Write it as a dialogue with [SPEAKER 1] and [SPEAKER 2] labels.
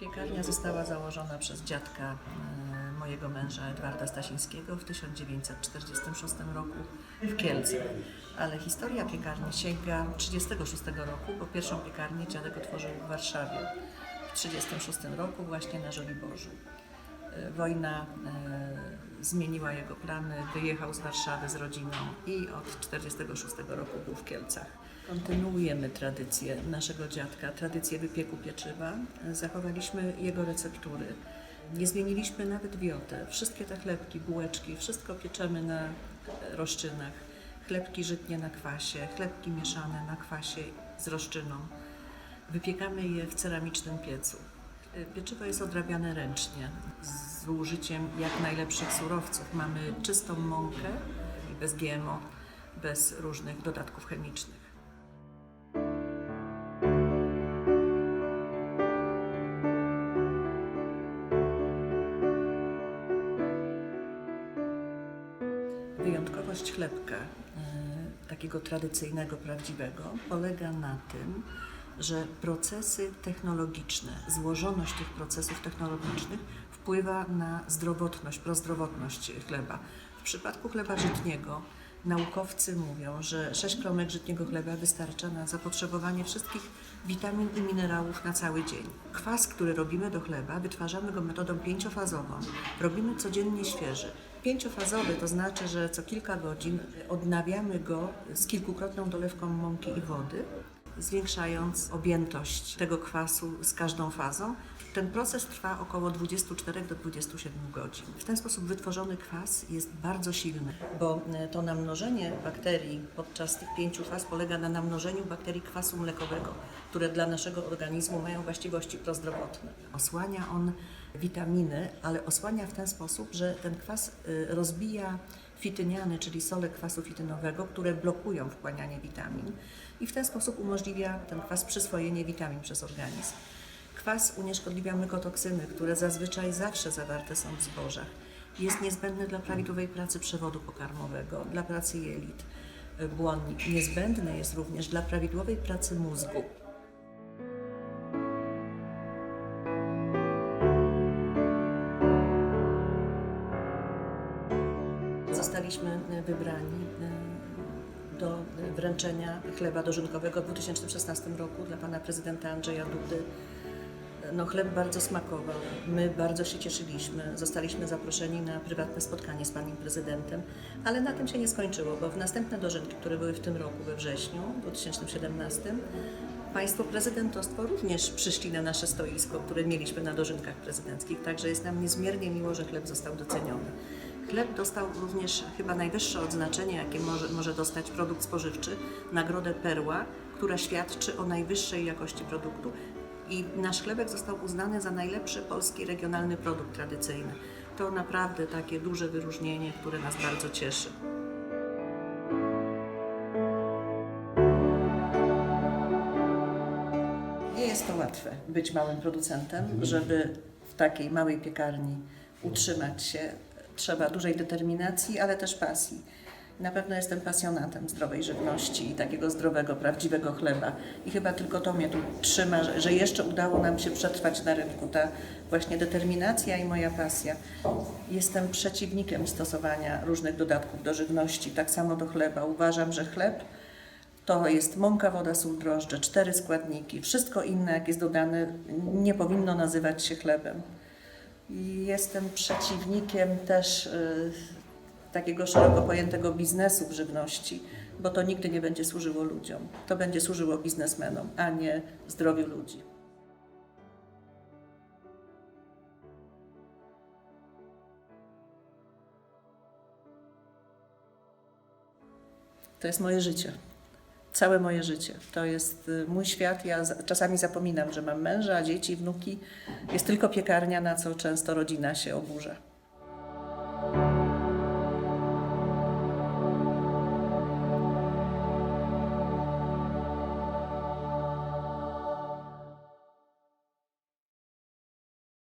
[SPEAKER 1] Piekarnia została założona przez dziadka e, mojego męża Edwarda Stasińskiego w 1946 roku w Kielcach. Ale historia piekarni sięga 1936 roku, bo pierwszą piekarnię dziadek otworzył w Warszawie w 1936 roku właśnie na Żoliborzu. Wojna e, zmieniła jego plany, wyjechał z Warszawy z rodziną i od 1946 roku był w Kielcach. Kontynuujemy tradycję naszego dziadka, tradycję wypieku pieczywa. Zachowaliśmy jego receptury. Nie zmieniliśmy nawet wiotę. Wszystkie te chlebki, bułeczki, wszystko pieczemy na e, roszczynach. Chlebki żytnie na kwasie, chlebki mieszane na kwasie z roszczyną. Wypiekamy je w ceramicznym piecu. Pieczywo jest odrabiane ręcznie z użyciem jak najlepszych surowców. Mamy czystą mąkę, bez GMO, bez różnych dodatków chemicznych. Wyjątkowość chlebka, y, takiego tradycyjnego, prawdziwego, polega na tym, że procesy technologiczne, złożoność tych procesów technologicznych wpływa na zdrowotność, prozdrowotność chleba. W przypadku chleba żytniego naukowcy mówią, że 6 kromek żytniego chleba wystarcza na zapotrzebowanie wszystkich witamin i minerałów na cały dzień. Kwas, który robimy do chleba, wytwarzamy go metodą pięciofazową. Robimy codziennie świeży. Pięciofazowy to znaczy, że co kilka godzin odnawiamy go z kilkukrotną dolewką mąki i wody zwiększając objętość tego kwasu z każdą fazą. Ten proces trwa około 24 do 27 godzin. W ten sposób wytworzony kwas jest bardzo silny, bo e, to namnożenie bakterii podczas tych pięciu faz polega na namnożeniu bakterii kwasu mlekowego, które dla naszego organizmu mają właściwości prozdrowotne. Osłania on witaminy, ale osłania w ten sposób, że ten kwas y, rozbija fityniany, czyli sole kwasu fitynowego, które blokują wchłanianie witamin i w ten sposób umożliwia ten kwas przyswojenie witamin przez organizm. Kwas unieszkodliwia mykotoksyny, które zazwyczaj zawsze zawarte są w zbożach. Jest niezbędny dla prawidłowej pracy przewodu pokarmowego, dla pracy jelit, błonnik. Niezbędny jest również dla prawidłowej pracy mózgu. Zostaliśmy e, wybrani e, do wręczenia chleba dożynkowego w 2016 roku dla pana prezydenta Andrzeja Dudy. No, chleb bardzo smakował. My bardzo się cieszyliśmy. Zostaliśmy zaproszeni na prywatne spotkanie z panem prezydentem, ale na tym się nie skończyło, bo w następne dożynki, które były w tym roku we wrześniu 2017, państwo prezydentostwo również przyszli na nasze stoisko, które mieliśmy na dożynkach prezydenckich. Także jest nam niezmiernie miło, że chleb został doceniony. Chleb dostał również chyba najwyższe odznaczenie, jakie może, może dostać produkt spożywczy, nagrodę Perła, która świadczy o najwyższej jakości produktu. I nasz chlebek został uznany za najlepszy polski regionalny produkt tradycyjny. To naprawdę takie duże wyróżnienie, które nas bardzo cieszy. Nie jest to łatwe być małym producentem, żeby w takiej małej piekarni utrzymać się. Trzeba dużej determinacji, ale też pasji. Na pewno jestem pasjonatem zdrowej żywności i takiego zdrowego, prawdziwego chleba. I chyba tylko to mnie tu trzyma, że, jeszcze udało nam się przetrwać na rynku. Ta właśnie determinacja i moja pasja. Jestem przeciwnikiem stosowania różnych dodatków do żywności, tak samo do chleba. Uważam, że chleb to jest mąka, woda, sól, drożdże, cztery składniki. Wszystko inne, jak jest dodane, nie powinno nazywać się chlebem. I jestem przeciwnikiem też y, takiego szeroko pojętego biznesu w żywności, bo to nigdy nie będzie służyło ludziom. To będzie służyło biznesmenom, a nie zdrowiu ludzi. To jest moje życie. Całe moje życie. To jest y, mój świat. Ja za- czasami zapominam, że mam męża, dzieci, wnuki. Jest tylko piekarnia, na co często rodzina się oburza.